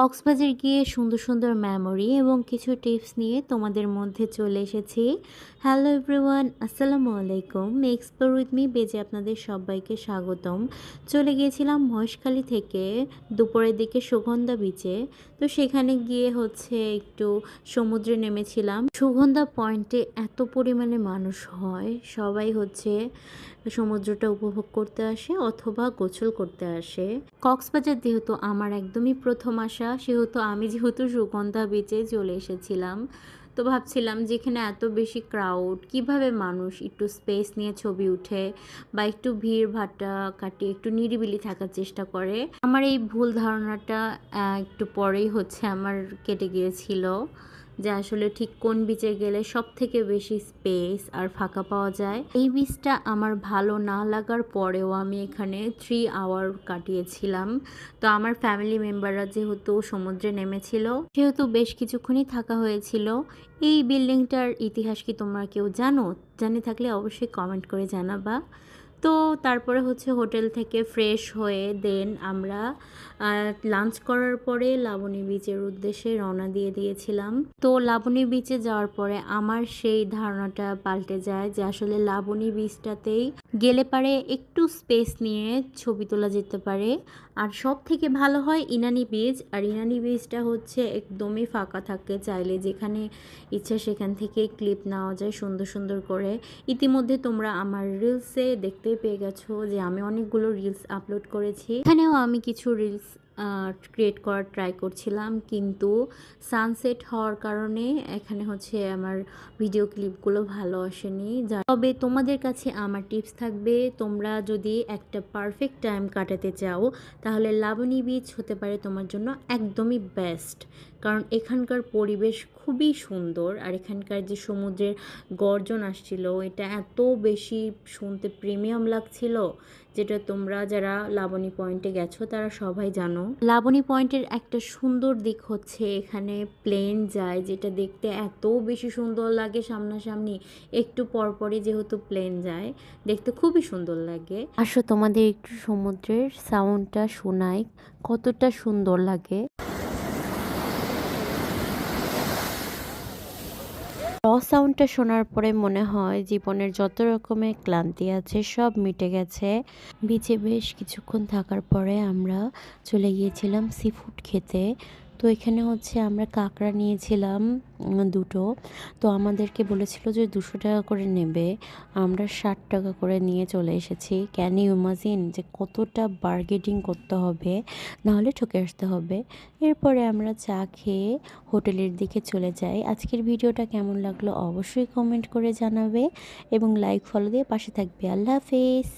কক্সবাজার গিয়ে সুন্দর সুন্দর মেমোরি এবং কিছু টিপস নিয়ে তোমাদের মধ্যে চলে এসেছি। হ্যালো এভরিওয়ান আসসালামু আলাইকুম। এক্সপ্লোর উইথ মি বেজে আপনাদের সবাইকে স্বাগতম। চলে গিয়েছিলাম মহেশখালী থেকে দুপুরের দিকে সুগন্ধা বিচে তো সেখানে গিয়ে হচ্ছে একটু সমুদ্রে নেমেছিলাম। সুগন্ধা পয়েন্টে এত পরিমাণে মানুষ হয়, সবাই হচ্ছে সমুদ্রটা উপভোগ করতে আসে অথবা গোসল করতে আসে। কক্সবাজার যেহেতু আমার একদমই প্রথম আসা সেহেতু আমি যেহেতু সুগন্ধা বিচে চলে এসেছিলাম, তো ভাবছিলাম যেখানে এত বেশি ক্রাউড কীভাবে মানুষ একটু স্পেস নিয়ে ছবি উঠে বা একটু ভিড় ভাটা কাটিয়ে একটু নিরিবিলি থাকার চেষ্টা করে। আমার এই ভুল ধারণাটা একটু পরেই হচ্ছে আমার কেটে গিয়েছিল। যে আসলে ঠিক কোন বিচে গেলে সব থেকে বেশি স্পেস আর ফাঁকা পাওয়া যায়। এই বিচটা আমার ভালো না লাগার পরেও আমি এখানে থ্রি আওয়ার কাটিয়েছিলাম। তো আমার ফ্যামিলি মেম্বাররা যেহেতু সমুদ্রে নেমেছিল, সেহেতু বেশ কিছুক্ষণই থাকা হয়েছিল। এই বিল্ডিংটার ইতিহাস কি তোমরা কেউ জানো? জানে থাকলে অবশ্যই কমেন্ট করে জানাবা। তো তারপরে হচ্ছে হোটেল থেকে ফ্রেশ হয়ে দেন আমরা। লাঞ্চ করার পরে লাবণী বিচের উদ্দেশ্যে রওনা দিয়ে দিয়েছিলাম। তো লাবণী বিচে যাওয়ার পরে আমার সেই ধারণাটা পাল্টে যায় যে আসলে লাবণী বিচটাতেই গেলে পারে একটু স্পেস নিয়ে ছবি তোলা যেতে পারে। আর সব থেকে ভালো হয় ইনানি বীজ। আর ইনানি বীজটা হচ্ছে একদমই ফাঁকা থাকে চাইলে যেখানে ইচ্ছা সেখান থেকে ক্লিপ নেওয়া যায় সুন্দর সুন্দর করে। ইতিমধ্যে তোমরা আমার রিলসে দেখতে পেয়ে গেছো যে আমি অনেকগুলো রিলস আপলোড করেছি। এখানেও আমি কিছু রিলস ক্রিয়েট করার ট্রাই করছিলাম কিন্তু সানসেট হওয়ার কারণে এখানে হচ্ছে আমার ভিডিও ক্লিপগুলো ভালো আসেনি। তবে তোমাদের কাছে আমার টিপস থাকবে, তোমরা যদি একটা পারফেক্ট টাইম কাটাতে চাও, তাহলে লাবণী বিচ হতে পারে তোমার জন্য একদমই বেস্ট কারণ এখানকার পরিবেশ খুবই সুন্দর আর এখানকার যে সমুদ্রের গর্জন আসছিল, এটা এত বেশি শুনতে প্রিমিয়াম লাগছিল যেটা তোমরা যারা লাবণী পয়েন্টে গেছো তারা সবাই জানো। লাবণী পয়েন্টের একটা সুন্দর দিক হচ্ছে এখানে প্লেন যায় যেটা দেখতে এত বেশি সুন্দর লাগে সামনাসামনি, একটু পরপরই যেহেতু প্লেন যায়, দেখতে খুবই সুন্দর লাগে। আসো তোমাদের একটু সমুদ্রের সাউন্ডটা শোনায় কতটা সুন্দর লাগে। সাউন্ডটা শোনার পরে মনে হয় জীবনের যত রকমের ক্লান্তি আছে, সব মিটে গেছে। বিচে বেশ কিছুক্ষণ থাকার পরে আমরা চলে গিয়েছিলাম সি ফুড খেতে। তো এখানে হচ্ছে আমরা কাঁকড়া নিয়েছিলাম দুটো। তো আমাদেরকে বলেছিল যে দুশো টাকা করে নেবে। আমরা ষাট টাকা করে নিয়ে চলে এসেছি। ক্যান ইউ ইমাজিন যে কতটা বার্গেটিং করতে হবে? নাহলে ঠকে আসতে হবে। এরপরে আমরা চা খেয়ে হোটেলের দিকে চলে যাই। আজকের ভিডিওটা কেমন লাগল অবশ্যই কমেন্ট করে জানাবে এবং লাইক ফলো দিয়ে পাশে থাকবে। আল্লাহ হাফেজ।